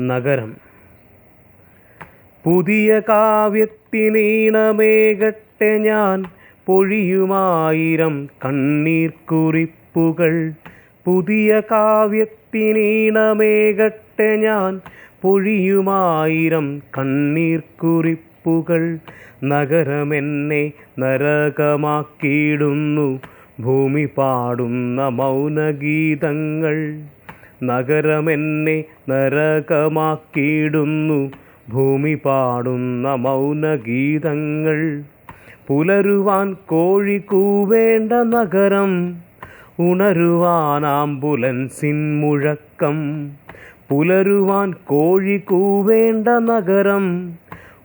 നഗരം. പുതിയ കാവ്യത്തിനീണമേകട്ടെ ഞാൻ പൊഴിയുമായിരം കണ്ണീർ കുറിപ്പുകൾ പുതിയ കാവ്യത്തിനീണമേകട്ടെ ഞാൻ പൊഴിയുമായിരം കണ്ണീർ കുറിപ്പുകൾ നഗരമെന്നെ നരകമാക്കിയിടുന്നു. ഭൂമി പാടുന്ന മൗനഗീതങ്ങൾ. നഗരമെന്നെ നരകമാക്കിയിടുന്നു. ഭൂമി പാടുന്ന മൗനഗീതങ്ങൾ. പുലരുവാൻ കോഴി കൂവേണ്ട നഗരം. ഉണരുവാൻ ആംബുലൻസിൻ മുഴക്കം. പുലരുവാൻ കോഴി കൂവേണ്ട നഗരം.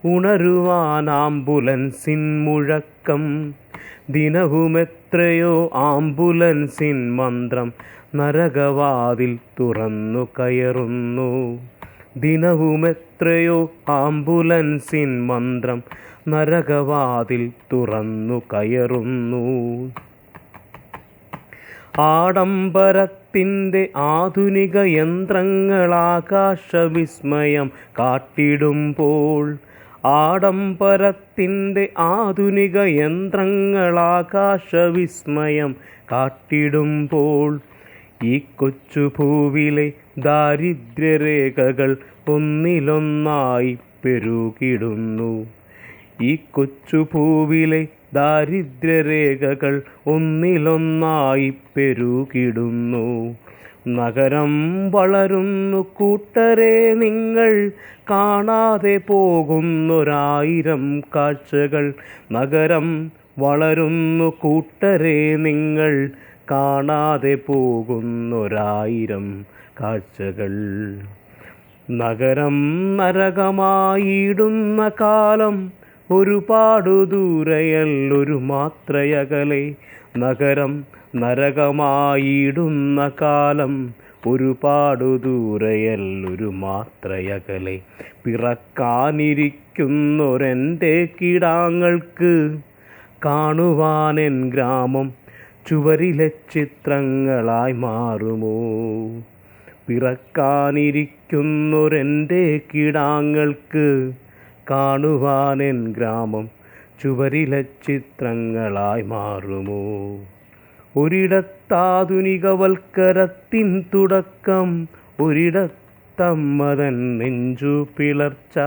ഉണരുവാൻ ആംബുലൻസിൻ മുഴക്കം. ദിനവുമെത്രയോ ആംബുലൻസിൻ മന്ത്രം നരകവാതിൽ തുറന്നു കയറുന്നു. ദിനവുമെത്രയോ ആംബുലൻസിൻ മന്ത്രം നരകവാതിൽ തുറന്നു കയറുന്നു. ആഡംബരത്തിന്റെ ആധുനിക യന്ത്രങ്ങളാകാശവിസ്മയം കാട്ടിടുമ്പോൾ ആഡംബരത്തിന്റെ ആധുനിക യന്ത്രങ്ങളാകാശവിസ്മയം കാട്ടിടുമ്പോൾ ഈ കൊച്ചു ഭൂവിലെ ദാരിദ്ര്യരേഖകൾ ഒന്നിലൊന്നായി പെരുകിടുന്നു. ഈ കൊച്ചു ഭൂവിലെ ദാരിദ്ര്യരേഖകൾ ഒന്നിലൊന്നായി പെരുകിടുന്നു. നഗരം വളരുന്നു കൂട്ടരെ നിങ്ങൾ കാണാതെ പോകുന്നൊരായിരം കാഴ്ചകൾ. നഗരം വളരുന്നു കൂട്ടരെ നിങ്ങൾ കാണാതെ പോകുന്നൊരായിരം കാഴ്ചകൾ. നഗരം നരകമായിടുന്ന കാലം ഒരുപാടു ദൂരയല്ലൊരു മാത്രയകലെ. നഗരം നരകമായിടുന്ന കാലം ഒരുപാടു ദൂരയല്ലൊരു മാത്രയകലെ. പിറക്കാനിരിക്കുന്നൊരെന്റെ കിടാങ്ങൾക്ക് കാണുവാനെൻ ഗ്രാമം ചുവരിലെ ചിത്രങ്ങളായി മാറുമോ? പിറക്കാനിരിക്കുന്നൊരെന്റെ കിടാങ്ങൾക്ക് കാണുവാനെൻ ഗ്രാമം ചുവരിലെ ചിത്രങ്ങളായി മാറുമോ? ഒരിടത്താധുനികവൽക്കരത്തിൻ തുടക്കം ഒരിടത്തമ്മതൻ നെഞ്ചു പിളർച്ച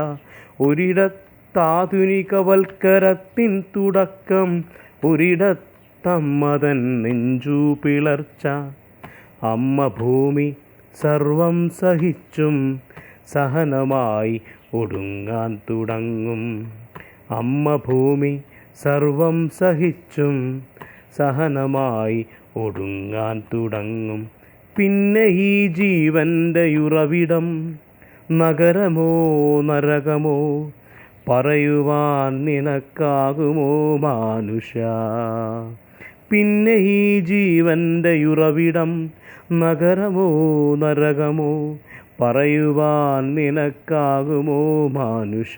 ഒരിടത്താധുനികവൽക്കരത്തിൻ തുടക്കം ഒരിടത്തമ്മതൻ നെഞ്ചു പിളർച്ച. അമ്മ ഭൂമി സർവം സഹിച്ചും സഹനമായി ഒടുങ്ങാൻ തുടങ്ങും. അമ്മ ഭൂമി സർവം സഹിച്ചും സഹനമായി ഒടുങ്ങാൻ തുടങ്ങും. പിന്നെ ഈ ജീവന്റെ ഉറവിടം നഗരമോ നരകമോ പറയുവാൻ നിനക്കാകുമോ മാനുഷ? പിന്നെ ഈ ജീവന്റെ ഉറവിടം നഗരമോ നരകമോ പറയുവാൻ നിനക്കാകുമോ മാനുഷ?